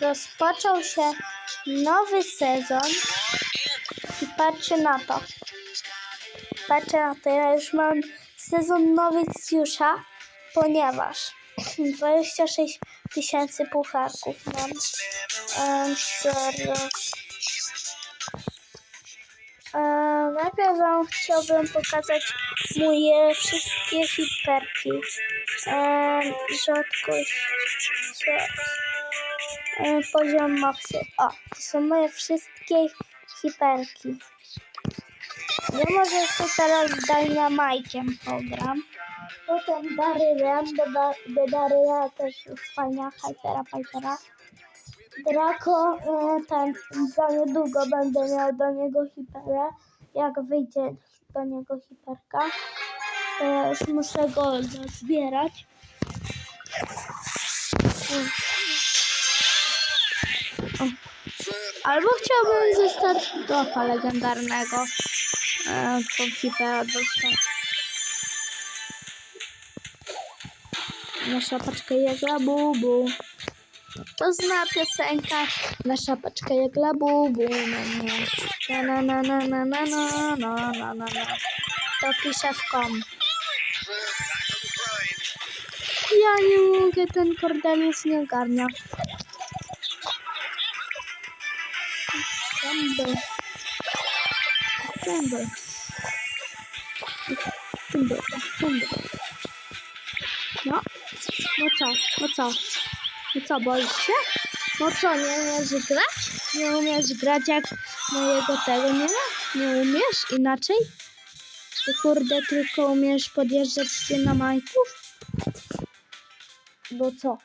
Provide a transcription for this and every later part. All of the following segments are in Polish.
rozpoczął się nowy sezon i patrzę na to. Patrzę na to, ja już mam sezon nowy z Jusza, ponieważ 26 tysięcy pucharków mam. Najpierw wam chciałbym pokazać moje wszystkie hiperki. E, rzadkość. Poziom maksy. O, to są moje wszystkie hiperki. Ja może sobie teraz z Dynamajkiem pogram. Potem Darylem, do, da, do Daryla też jest fajna Hypera, Hypera. Draco, e, ten, za niedługo będę miał do niego hiperę. Jak wyjdzie do niego hiperka, to ja już muszę go zbierać. Albo chciałbym ze startopa legendarnego e, tą hipera dostać. Nasza paczka jak labubu. To zna piosenka Nasza paczka jak labubu. Na, na, na, na, na, na, na, na, na, na, na. To pisze w kom. Ja nie mogę, ten Cordelius nie ogarnia. Sęby. Sęby. Sęby. Sęby. No. No co? No co? No co, boisz się? No co, nie umiesz grać? Nie umiesz grać jak mojego tego nie ma? Nie umiesz inaczej? Ty kurde tylko umiesz podjeżdżać z dynamajków? Bo co?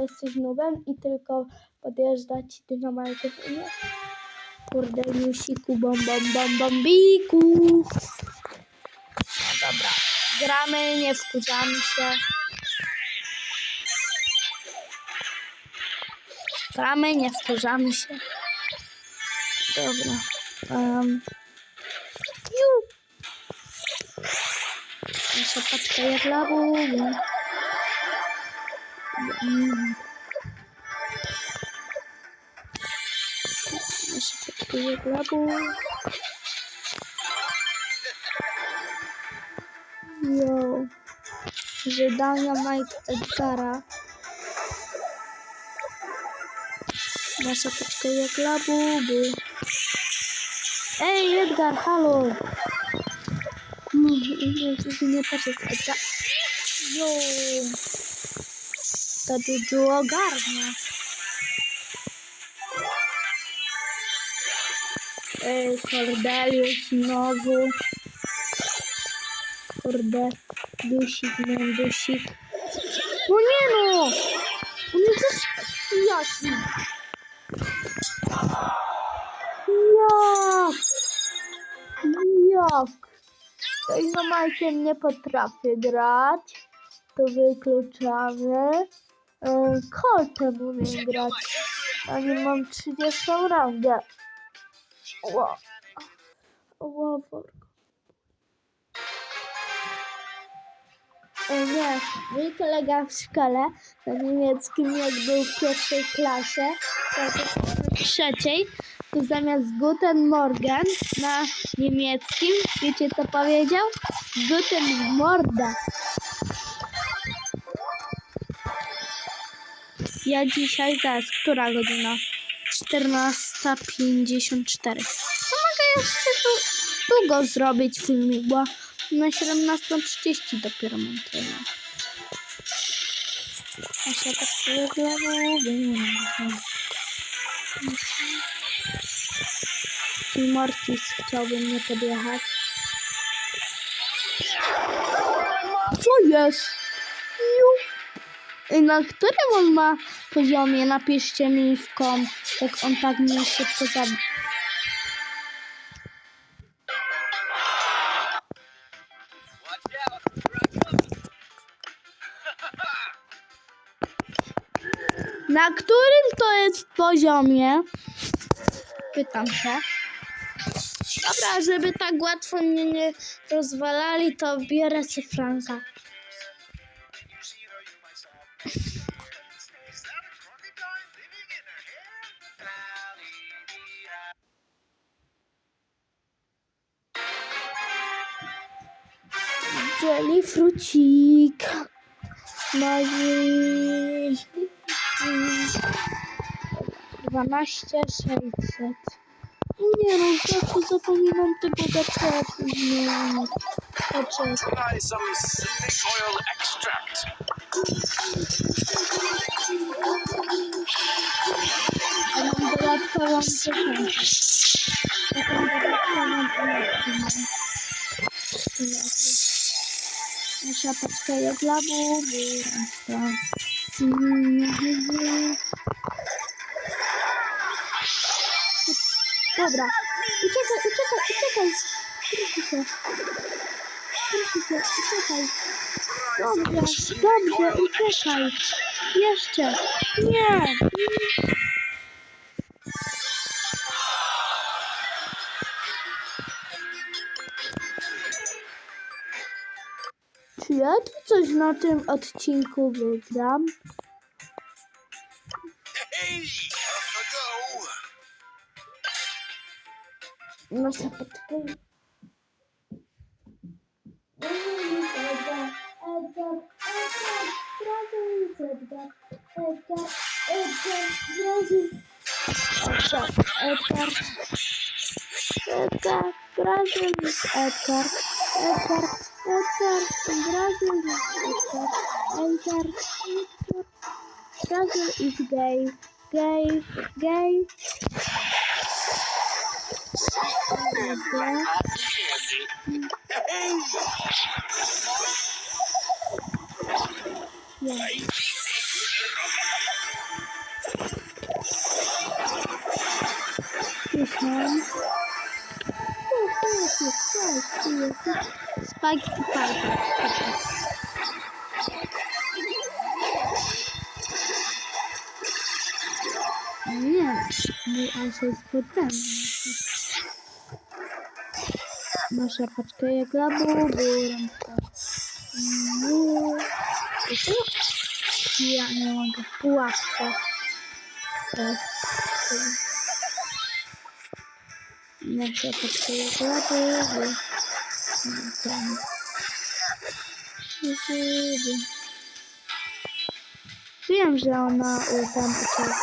Jesteś nubem i tylko podjeżdżać dynamajków umiesz? Kurde, musiku, bom, bom, bom, bombiku. No dobra, gramy, nie wkurzamy się. Gramy, nie wkurzamy się. Dobra. Um. Ju. Nasza paczka. Mm. brakuje glabu. Jo. Żydania Mike Edgara. Nasza poczekuje glabu. Ej, Edgar, halo! Nie patrzę z Edgar. Jo. Ta dużo ogarnia. Ej, Cordelius znowu. Kurde, dusik, no dusik. No nie no! On jest jasny. Jak? Jak? Dynamajkiem nie potrafię grać. To wykluczamy. E, Coltem umiem grać. A nie mam 30 rangę. Ła. Ławorko. E, nie, mój kolega w szkole na niemieckim, jak był w pierwszej klasie, to w trzeciej, to zamiast Guten Morgen na niemieckim, wiecie co powiedział? Guten w mordę. Ja dzisiaj, zaraz, która godzina? 14.54. To mogę jeszcze długo zrobić filmik, bo na 17.30 dopiero montuję. A się tak I Mortis chciałby mnie podjechać. Co jest? Ju. Na którym on ma poziomie? Napiszcie mi w kom, jak on tak mnie szybko zabił. Na którym to jest poziomie? Pytam się. Dobra, żeby tak łatwo mnie nie rozwalali, to biorę sobie Jelly frucik. No i... 12 600. Nie no, zawsze zapominam tego snake oil extract. A mam dodatkową piosenkę. Nasza paczka jest dla buby. Dobra. Uciekaj, uciekaj, uciekaj. Proszę cię. Proszę cię, uciekaj. Dobrze, dobrze, uciekaj. Jeszcze. Nie. Ja tu coś na tym odcinku wygram? No zapytaj. Edgar, Edgar, Edgar, Edgar, Edgar. Edgar, Edgar, Edgar, Brazil is Edgar, Edgar, Edgar, Brazil is Edgar, Edgar, Edgar, Brazil is gay, gay, gay. Edgar. Yeah. This one. Oh, thank you, Spike. Yes. Spike the Piper. Nie, mój Asia jest potem. Nasza paczka jak labubu, rączka. No. Ja nie mogę w pułapce. Teraz. Nasza paczka jak labubu. Żydy. Wiem, że ona u tam uciekła.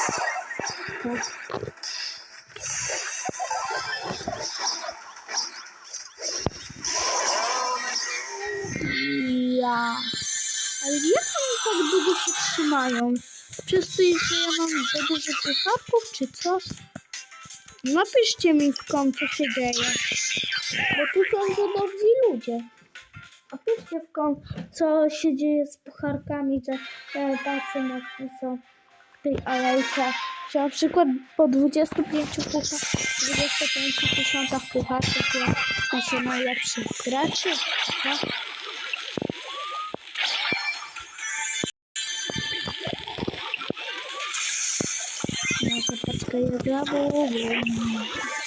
Ja. Ale jak oni tak długo się trzymają? Przez to, że ja mam za dużo pucharków, czy co? Napiszcie mi w kom, co się dzieje. Bo tu są to dobrzy ludzie. Napiszcie w kom, co się dzieje z pucharkami, że e, tacy mocni są w tej alejce. Że na przykład po 25 puchar, 25 tysiącach pucharków jest nasze najlepszych graczy. Co? Paczka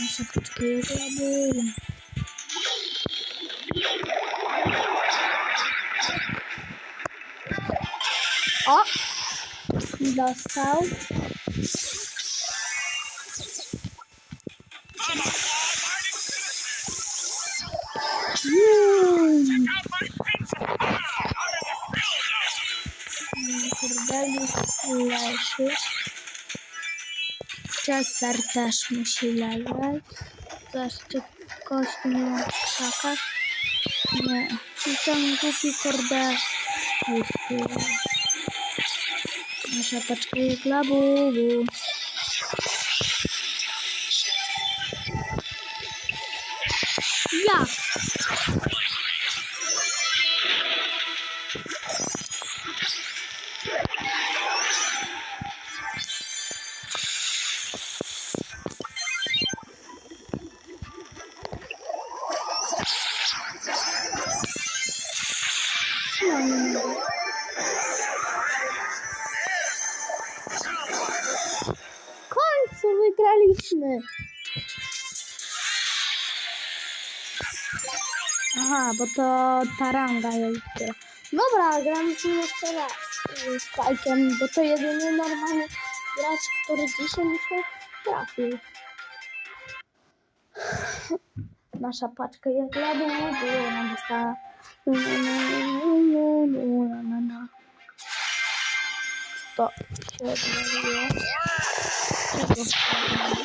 Nasza paczka jest dla Bogu. O! Dostał. Mm. Chester też musi leżeć. Jeszcze kość nie ma w krzakach. Nie. I ten głupi kordelis Aha, bo to taranga jest. Dobra, gramy z nim jeszcze raz. Z Spike'em, bo to jedyny normalny gracz, który dzisiaj mi się trafił. Nasza paczka jest dla było nam dostała. To się odwaliło. Czego Dla było nam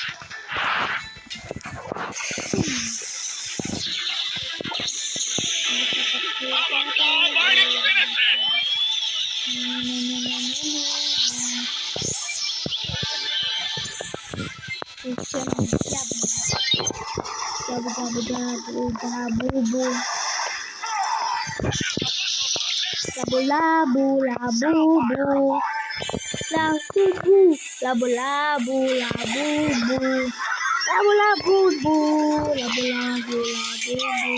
Labu labu labu bu. Labu bu. Labu labu labu bu. Labu labu bu. Labu labu labu bu.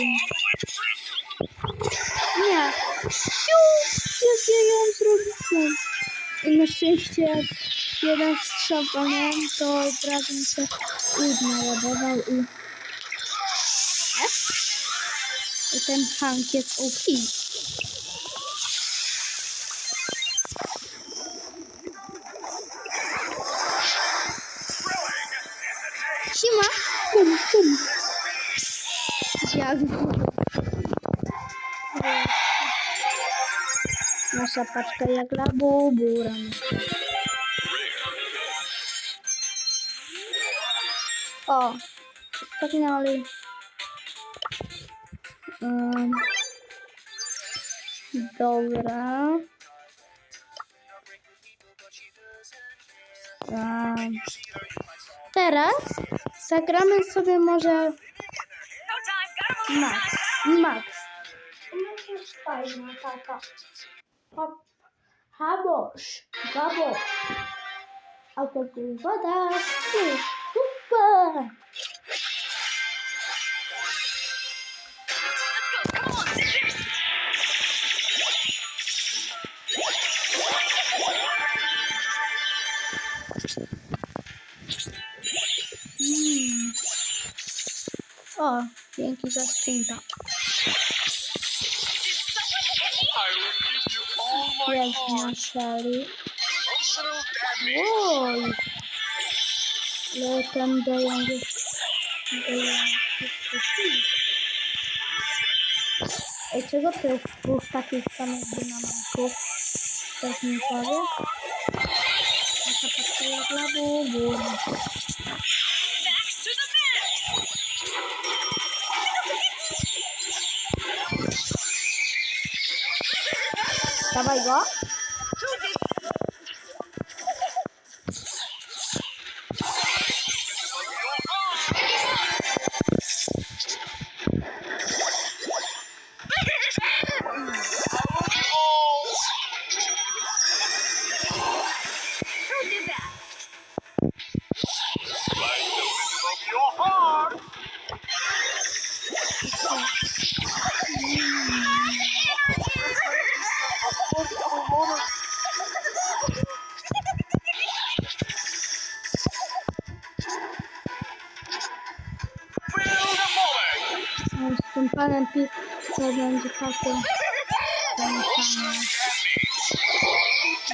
Nie. Ciu! Jak ja ją zrobiłem? I na szczęście jeden strzał walnąłem, to mi się łód naładował i... I ten Hank jest OP. Nasza paczka jak labubura. O, wspaniale. Um, dobra. Um, teraz zagramy sobie może Max. Max. Taka. Hop. Habosz. Babosz. A to tu woda. Super. Mm. O, dzięki za sprinta. I you all my Jest heart. na szali. Emotional damage. Oj. Ale ten dejong jest... dejong jest Ej, czego to jest dwóch takich samych dynamanków? Ktoś mi powie? Taka paczka jak labubu. Dawaj go. Pi to będzie takim zamieszanie.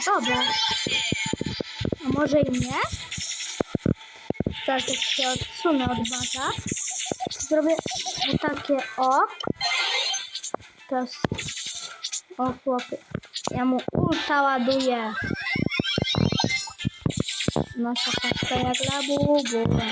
Dobra. A może i nie? Teraz jak się odsunę od baza, zrobię takie o. Teraz o chłopie. Ja mu ulta ładuję. Nasza paczka jak labubu. Ten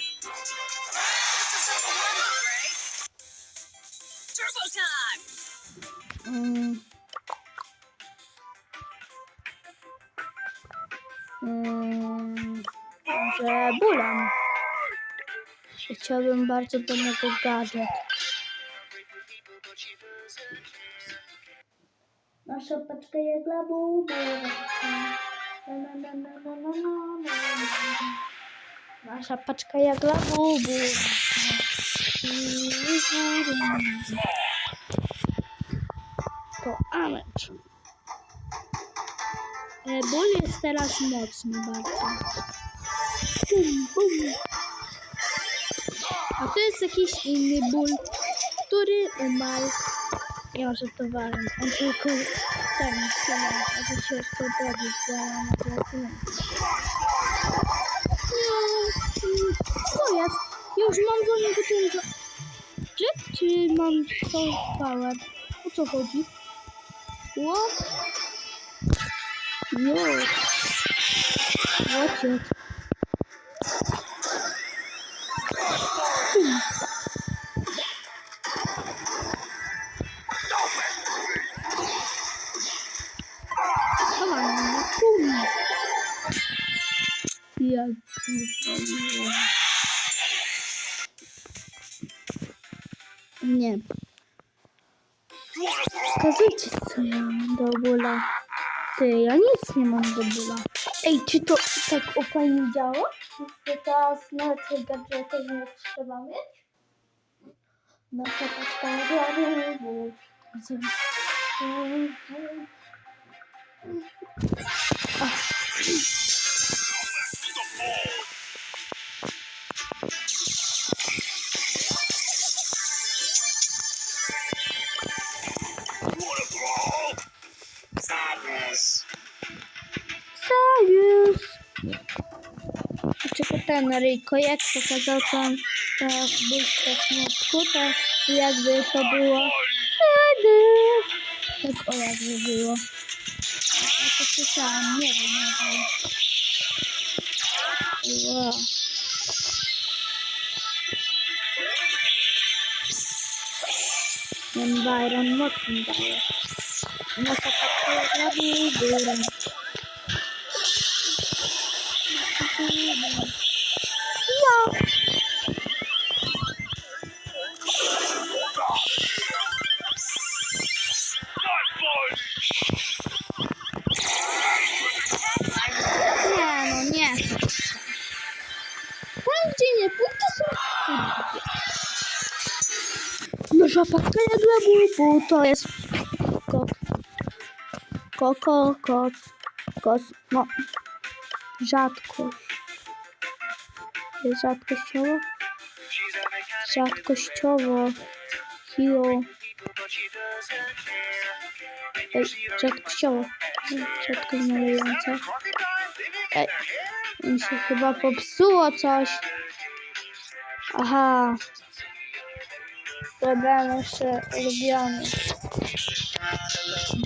Chciałbym bardzo do niego gadżet. Nasza paczka jak dla. Nasza paczka jak dla bubu. To Amecz. E, Ból jest teraz mocny bardzo. Bum, bum. A to jest jakiś inny ból, który umarł. Ja żartowałem. On tylko ten skinął, a to się odrobił, bo ja na tyle Co jest? Ja już mam do niego ten Jet, czy mam to power? O co chodzi? What? Jo. What it? Ja do bóla. Ty, ja nic nie mam do bóla. Ej, czy to tak o fajnie działa? Czy teraz na te gadżety nie trzeba mieć? No to tak tam Ryjko, jak pokazał tam ta buźka smutku, to jakby to było Sojusz! Tak o jakby było. Ja to słyszałam, nie wiem, nie wiem. Wow. Ten Byron mocno daje. Nasza patka jak górę. Ja. Bubu, to jest kot. Koko, kot, kos, no. Rzadkość. Rzadkościowo? Rzadkościowo. Hero. Ej, rzadkościowo. Rzadkość malejąca. Ej, mi się chyba popsuło coś. Aha. Dobra, jeszcze ulubiony.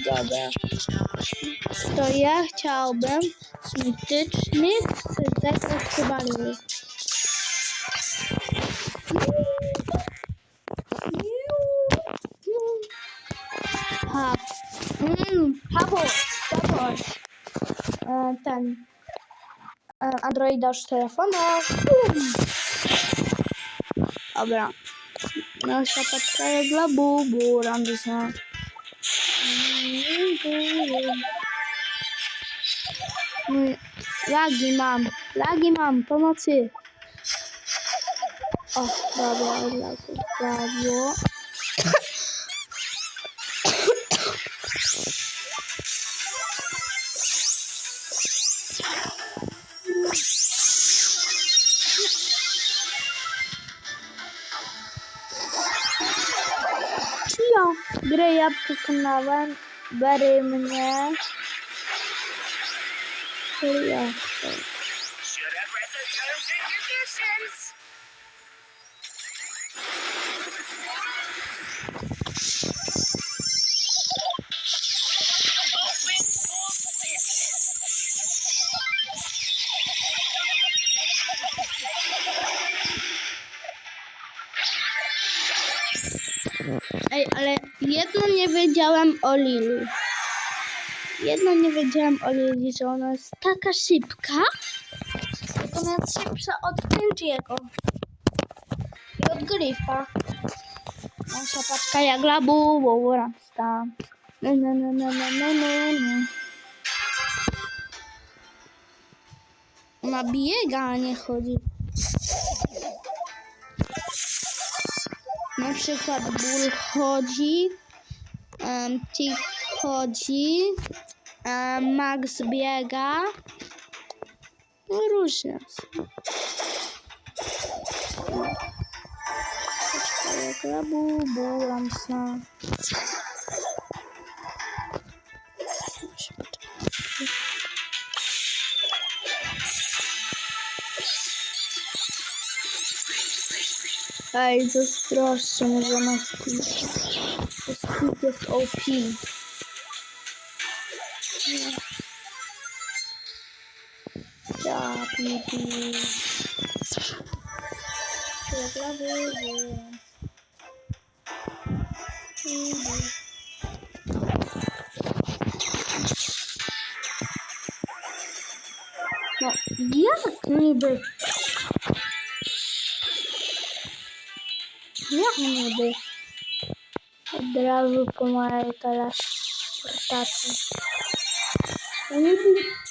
Dobra. To ja chciałbym mitycznych scytek chybarzy. Ha. Mm, Habos, Habos. E, ten. E, Androida z telefona. Dobra. Nasza paczka jak dla bubu, Randysa. Mój- Lagi mam, lagi mam, pomocy. O, dobra, od Кнаван бери мене. Приятно. Should have read the terms and conditions. Nie wiedziałem o Lili. Jedno nie wiedziałem o Lili, że ona jest taka szybka, ona jest szybsza od Kenjiego. I od Gryfa. Nasza paczka jak labu, bo rasta. No, no, no, no, no, no, no. Ona biega, a nie chodzi. Na przykład Bull chodzi, um, Tick chodzi, um, Max biega. No różne. Paczka jak labu, bulamsa. Ej, zazdroszczę, może ma skrót. To skrót jest OP. Ja, pipi. Jak lawy, No, jak niby? Jak niby? Od razu po mojej teleportacji. No niby